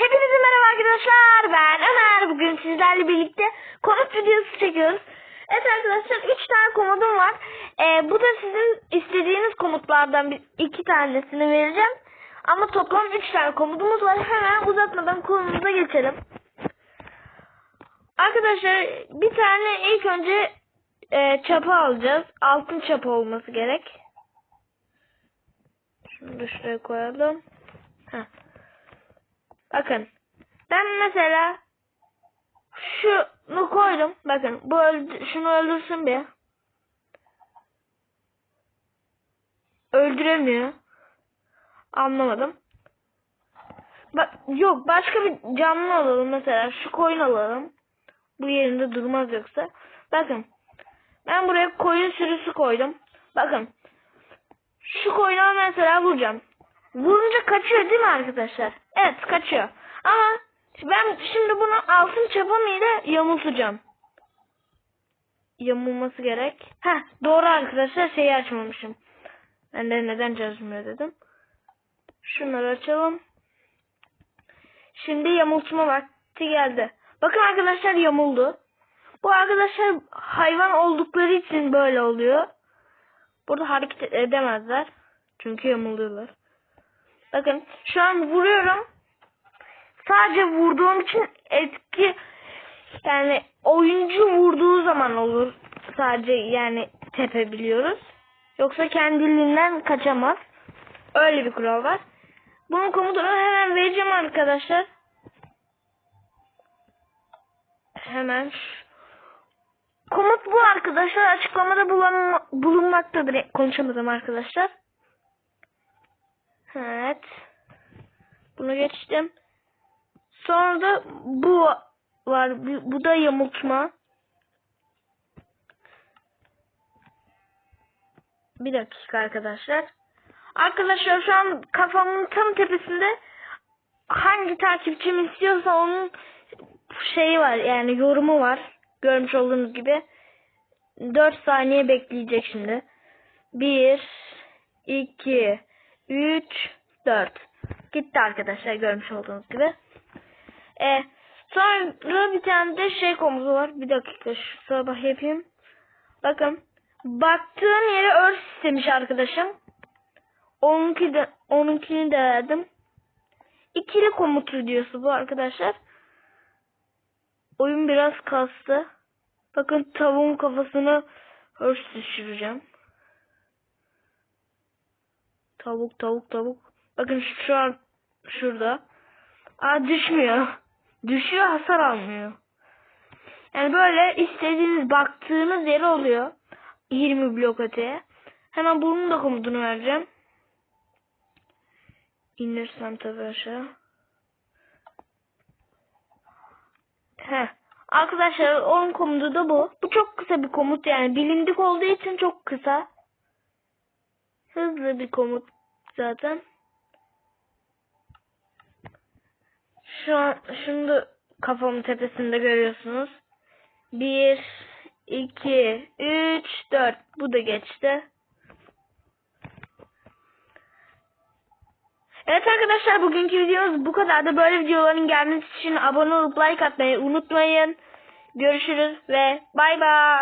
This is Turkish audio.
Hepinize merhaba arkadaşlar. Ben Ömer. Bugün sizlerle birlikte komut videosu çekiyoruz. Evet arkadaşlar 3 tane komodum var. Ee, bu da sizin istediğiniz komutlardan bir, iki tanesini vereceğim. Ama toplam 3 tane komodumuz var. Hemen uzatmadan konumuza geçelim. Arkadaşlar bir tane ilk önce e, çapa alacağız. Altın çapa olması gerek. Şunu da şuraya koyalım. Heh. Bakın. Ben mesela şunu koydum. Bakın bu öldü, şunu öldürsün bir. Öldüremiyor. Anlamadım. Bak yok başka bir canlı alalım mesela. Şu koyun alalım. Bu yerinde durmaz yoksa. Bakın. Ben buraya koyun sürüsü koydum. Bakın. Şu koyuna mesela vuracağım. Vurunca kaçıyor değil mi arkadaşlar? Evet kaçıyor. Ama ben şimdi bunu altın çapam ile yamultacağım. Yamulması gerek. Heh doğru arkadaşlar şeyi açmamışım. Ben de neden çalışmıyor dedim. Şunları açalım. Şimdi yamultma vakti geldi. Bakın arkadaşlar yamuldu. Bu arkadaşlar hayvan oldukları için böyle oluyor. Burada hareket edemezler. Çünkü yamuluyorlar. Bakın şu an vuruyorum. Sadece vurduğum için etki yani oyuncu vurduğu zaman olur. Sadece yani tepebiliyoruz. Yoksa kendiliğinden kaçamaz. Öyle bir kural var. Bunun komutunu hemen vereceğim arkadaşlar. Hemen Komut bu arkadaşlar. Açıklamada bulunma, bulunmaktadır. Konuşamadım arkadaşlar. Evet. Bunu geçtim. Sonra da bu var. Bu da yamultma. Bir dakika arkadaşlar. Arkadaşlar şu an kafamın tam tepesinde hangi takipçim istiyorsa onun şeyi var yani yorumu var. Görmüş olduğunuz gibi. 4 saniye bekleyecek şimdi. 1 2 3 4 Gitti arkadaşlar görmüş olduğunuz gibi. E, sonra bir tane de şey komutu var. Bir dakika şu sabah yapayım. Bakın. Baktığım yere örs istemiş arkadaşım. Onunki de, onunkini de verdim. İkili komut videosu bu arkadaşlar. Oyun biraz kastı. Bakın tavuğun kafasına örs düşüreceğim. Tavuk tavuk tavuk. Bakın şu, an şurada. Aa düşmüyor. Düşüyor hasar almıyor. Yani böyle istediğiniz baktığınız yere oluyor. 20 blok öteye. Hemen bunun da komutunu vereceğim. İnirsem tabii aşağı. Heh. Arkadaşlar onun komutu da bu. Bu çok kısa bir komut yani bilindik olduğu için çok kısa. Hızlı bir komut zaten. Şu an da kafamın tepesinde görüyorsunuz. 1 2 3 4 bu da geçti. Evet arkadaşlar bugünkü videomuz bu kadar da böyle videoların gelmesi için abone olup like atmayı unutmayın. Görüşürüz ve bay bay.